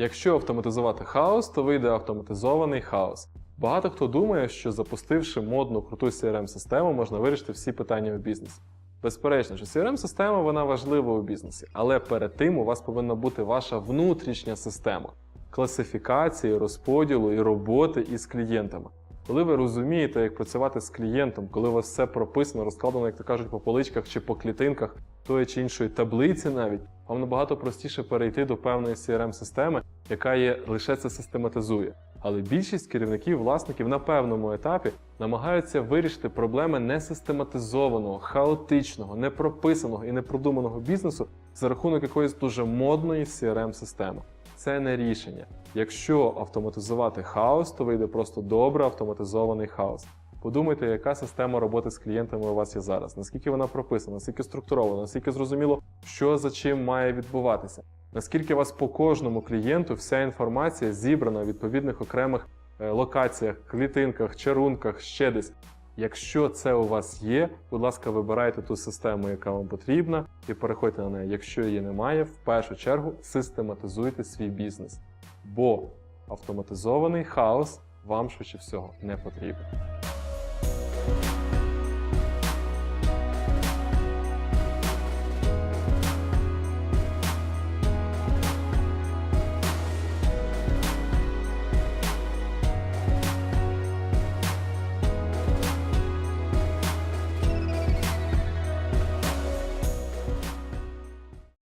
Якщо автоматизувати хаос, то вийде автоматизований хаос. Багато хто думає, що запустивши модну круту CRM-систему, можна вирішити всі питання у бізнесі. Безперечно, що CRM-система вона важлива у бізнесі, але перед тим у вас повинна бути ваша внутрішня система класифікації, розподілу і роботи із клієнтами. Коли ви розумієте, як працювати з клієнтом, коли у вас все прописано, розкладено, як то кажуть, по поличках чи по клітинках тої чи іншої таблиці, навіть вам набагато простіше перейти до певної CRM-системи, яка є лише це систематизує. Але більшість керівників, власників на певному етапі намагаються вирішити проблеми несистематизованого, хаотичного, непрописаного і непродуманого бізнесу за рахунок якоїсь дуже модної CRM-системи. Це не рішення. Якщо автоматизувати хаос, то вийде просто добре автоматизований хаос. Подумайте, яка система роботи з клієнтами у вас є зараз, наскільки вона прописана, наскільки структурована, наскільки зрозуміло, що за чим має відбуватися. Наскільки у вас по кожному клієнту вся інформація зібрана в відповідних окремих е, локаціях, клітинках, чарунках, ще десь. Якщо це у вас є, будь ласка, вибирайте ту систему, яка вам потрібна, і переходьте на неї. Якщо її немає, в першу чергу систематизуйте свій бізнес. Бо автоматизований хаос вам швидше всього не потрібен.